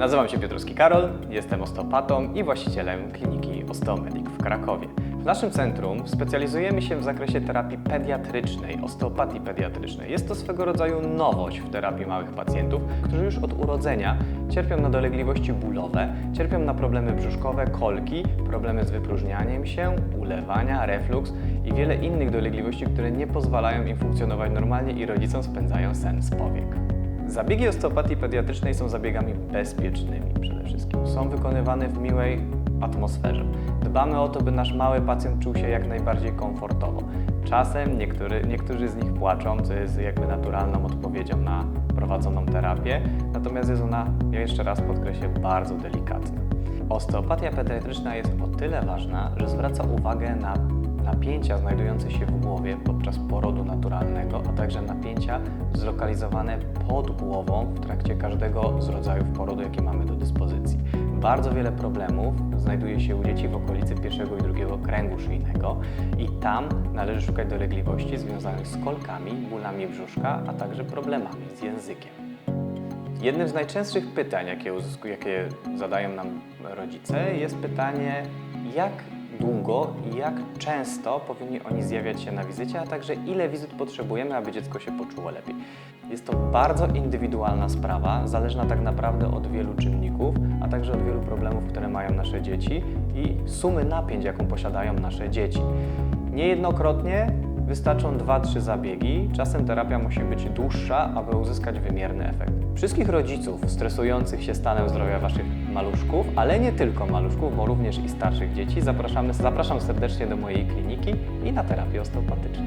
Nazywam się Piotrowski Karol, jestem osteopatą i właścicielem kliniki Osteomedic w Krakowie. W naszym centrum specjalizujemy się w zakresie terapii pediatrycznej, osteopatii pediatrycznej. Jest to swego rodzaju nowość w terapii małych pacjentów, którzy już od urodzenia cierpią na dolegliwości bólowe, cierpią na problemy brzuszkowe, kolki, problemy z wypróżnianiem się, ulewania, refluks i wiele innych dolegliwości, które nie pozwalają im funkcjonować normalnie i rodzicom spędzają sen z powiek. Zabiegi osteopatii pediatrycznej są zabiegami bezpiecznymi przede wszystkim. Są wykonywane w miłej atmosferze. Dbamy o to, by nasz mały pacjent czuł się jak najbardziej komfortowo. Czasem niektóry, niektórzy z nich płaczą, co jest jakby naturalną odpowiedzią na prowadzoną terapię, natomiast jest ona, ja jeszcze raz podkreślę, bardzo delikatna. Osteopatia pediatryczna jest o tyle ważna, że zwraca uwagę na napięcia znajdujące się w głowie podczas porodu naturalnego, a także napięcia zlokalizowane pod głową w trakcie każdego z rodzajów porodu, jakie mamy do dyspozycji. Bardzo wiele problemów znajduje się u dzieci w okolicy pierwszego i drugiego kręgu szyjnego i tam należy szukać dolegliwości związanych z kolkami, bólami brzuszka, a także problemami z językiem. Jednym z najczęstszych pytań, jakie, uzysku- jakie zadają nam rodzice, jest pytanie, jak długo i jak często powinni oni zjawiać się na wizycie, a także ile wizyt potrzebujemy, aby dziecko się poczuło lepiej. Jest to bardzo indywidualna sprawa, zależna tak naprawdę od wielu czynników, a także od wielu problemów, które mają nasze dzieci i sumy napięć, jaką posiadają nasze dzieci. Niejednokrotnie wystarczą 2-3 zabiegi, czasem terapia musi być dłuższa, aby uzyskać wymierny efekt. Wszystkich rodziców stresujących się stanem zdrowia Waszych maluszków, ale nie tylko maluszków, bo również i starszych dzieci, zapraszamy, zapraszam serdecznie do mojej kliniki i na terapię osteopatyczną.